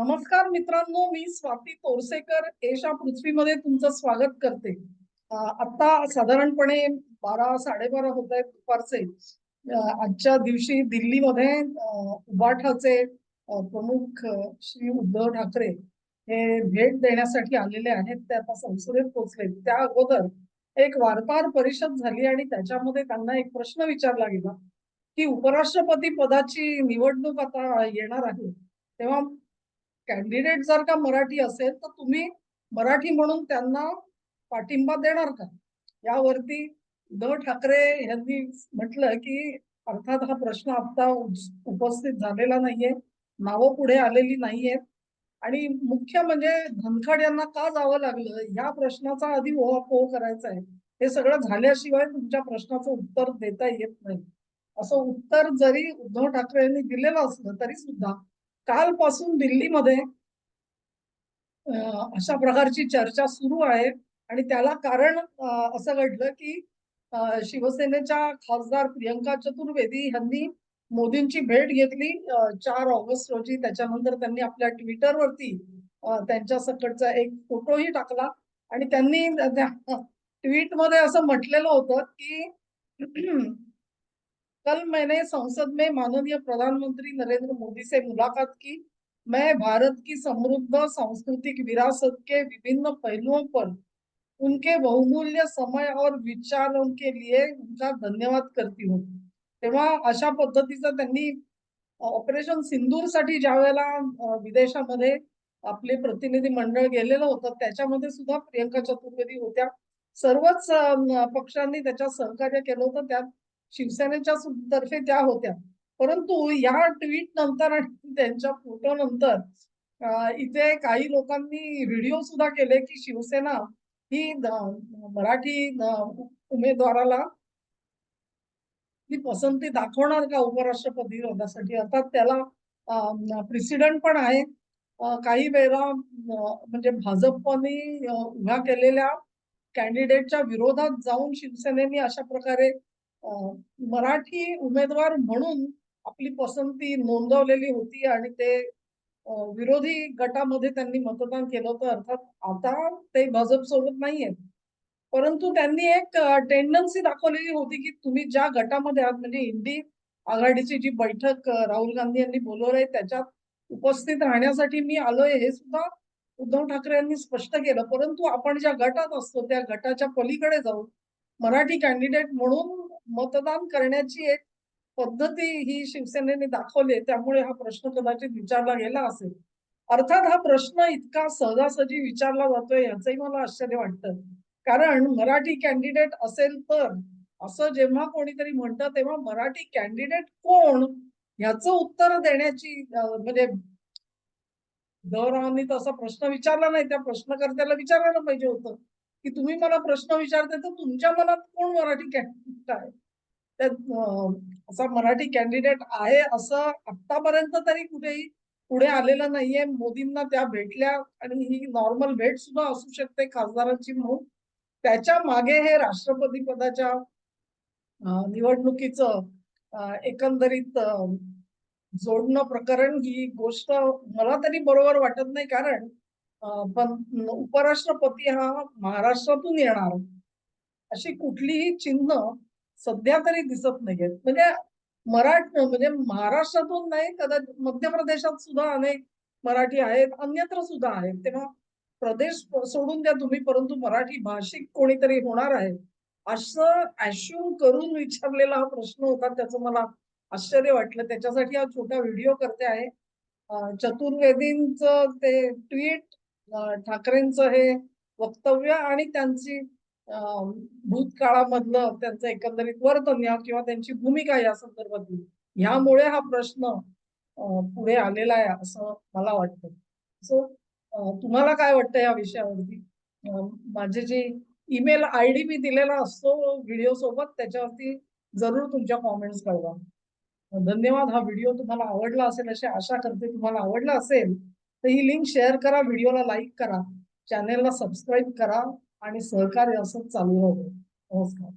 नमस्कार मित्रांनो मी स्वाती तोरसेकर एशा पृथ्वीमध्ये तुमचं स्वागत करते. आता साधारणपणे बारा साडेबारा होत आहेत दुपारचे. आजच्या दिवशी दिल्लीमध्ये उबाठाचे प्रमुख श्री उद्धव ठाकरे हे भेट देण्यासाठी आलेले आहेत. ते आता संसदेत पोहोचले. त्या अगोदर एक वार्ताहर परिषद झाली आणि त्याच्यामध्ये त्यांना एक प्रश्न विचारला गेला की उपराष्ट्रपती पदाची निवडणूक आता येणार आहे. तेव्हा कॅन्डिडेट जर का मराठी असेल तर तुम्ही मराठी म्हणून त्यांना पाठिंबा देणार का? यावरती उद्धव ठाकरे यांनी म्हटलं की अर्थात हा प्रश्न आता उपस्थित झालेला नाहीये नावं पुढे आलेली नाहीयेत. आणि मुख्य म्हणजे धनखड यांना का जावं लागलं? या प्रश्नाचा आधी ओहापोह करायचा आहे. हे सगळं झाल्याशिवाय तुमच्या प्रश्नाचं उत्तर देता येत नाही. असं उत्तर जरी उद्धव ठाकरे यांनी दिलेलं असलं तरी सुद्धा कालपासून दिल्लीमध्ये अशा प्रकारची चर्चा सुरू आहे. आणि त्याला कारण असं घडलं की शिवसेनेच्या खासदार प्रियंका चतुर्वेदी यांनी मोदींची भेट घेतली. चार ऑगस्ट रोजी त्याच्यानंतर त्यांनी आपल्या ट्विटरवरती त्यांच्या सकटचा एक फोटोही टाकला. आणि त्यांनी ट्विटमध्ये मध्ये असं म्हटलेलं होतं की कल मैंने संसद में माननीय प्रधानमंत्री नरेंद्र मोदी से मुलाकात की। मैं भारत की समृद्ध सांस्कृतिक विरासत के विभिन्न पहलुओं पर उनके बहुमूल्य समय और विचारों के लिए उनका धन्यवाद करती हूँ। तेव्हा अशा पद्धतीचं त्यांनी ऑपरेशन सिंदूरसाठी ज्या वेळेला विदेशामध्ये आपले प्रतिनिधी मंडळ गेलेलं होतं त्याच्यामध्ये सुद्धा प्रियंका चतुर्वेदी होत्या. सर्वच पक्षांनी त्याच्यात सहकार्य केलं होतं. त्यात शिवसेनेच्या तर्फे त्या होत्या. परंतु या ट्विट नंतर आणि त्यांच्या फोटो नंतर इथे काही लोकांनी व्हिडिओ सुद्धा केले की शिवसेना ही मराठी उमेदवाराला ती पसंती दाखवणार का उपराष्ट्रपती पदासाठी? अर्थात त्याला प्रेसिडेंट पण आहे. काही वेळा म्हणजे भाजपने उभ्या केलेल्या कॅन्डिडेटच्या विरोधात जाऊन शिवसेनेने अशा प्रकारे मराठी उमेदवार म्हणून आपली पसंती नोंदवलेली होती आणि ते विरोधी गटामध्ये त्यांनी मतदान केलं होतं. अर्थात आता ते भाजप सोबत नाहीयेत परंतु त्यांनी एक टेंडन्सी दाखवलेली होती की तुम्ही ज्या गटामध्ये आहात म्हणजे इंडी आघाडीची जी बैठक राहुल गांधी यांनी बोलवलंय त्याच्यात उपस्थित राहण्यासाठी मी आलोय हे सुद्धा उद्धव ठाकरे यांनी स्पष्ट केलं. परंतु आपण ज्या गटात असतो त्या गटाच्या पलीकडे जाऊन मराठी कॅन्डिडेट म्हणून मतदान करण्याची एक पद्धती ही शिवसेनेने दाखवली त्यामुळे हा प्रश्न कदाचित विचारला गेला असेल. अर्थात हा प्रश्न इतका सहजासहजी विचारला जातोय याचंही मला आश्चर्य वाटतं. कारण मराठी कॅन्डिडेट असेल तर असं जेव्हा कोणीतरी म्हणतं तेव्हा मराठी कॅन्डिडेट कोण ह्याचं उत्तर देण्याची म्हणजे गौरवांनी तसा प्रश्न विचारला नाही. त्या प्रश्नकर्त्याला विचारायला पाहिजे होतं. की तुम्ही मला प्रश्न विचारते तर तुमच्या मनात कोण मराठी कॅन्डिडेट आहे? असा मराठी कॅन्डिडेट आहे असं आतापर्यंत तरी कुठेही पुढे आलेलं नाहीये. मोदींना त्या भेटल्या आणि ही नॉर्मल भेट सुद्धा असू शकते खासदारांची म्हणून. त्याच्यामागे हे राष्ट्रपती पदाच्या निवडणुकीचं एकंदरीत जोडणं प्रकरण ही गोष्ट मला तरी बरोबर वाटत नाही. कारण पण उपराष्ट्रपती हा महाराष्ट्रातून येणार. अशी कुठलीही चिन्ह सध्या तरी दिसत नाहीयेत म्हणजे मराठ म्हणजे महाराष्ट्रातून नाही कदाचित मध्य प्रदेशात सुद्धा अनेक मराठी आहेत अन्यत्र सुद्धा आहेत. तेव्हा प्रदेश सोडून द्या तुम्ही परंतु मराठी भाषिक कोणीतरी होणार आहे? असं ऍश्युम करून विचारलेला हा प्रश्न होता त्याचं मला आश्चर्य वाटलं. त्याच्यासाठी हा छोटा व्हिडिओ करते आहे. चतुर्वेदींच ते ट्विट ठाकरेंचं हे वक्तव्य आणि त्यांची भूतकाळामधलं त्यांचं एकंदरीत वर्तन किंवा त्यांची भूमिका या संदर्भातली ह्यामुळे हा प्रश्न पुढे आलेला आहे असं मला वाटतं. सो तुम्हाला काय वाटतं या विषयावरती? माझे जे ईमेल आय डी मी दिलेला असतो व्हिडिओ सोबत त्याच्यावरती जरूर तुमच्या कॉमेंट्स कळवा. धन्यवाद. हा व्हिडिओ तुम्हाला आवडला असेल अशी आशा करते तुम्हाला आवडला असेल तर ही लिंक शेअर करा व्हिडिओला लाईक करा चॅनेलला सबस्क्राईब करा आणि सहकार्य असंच चालू राहू नमस्कार.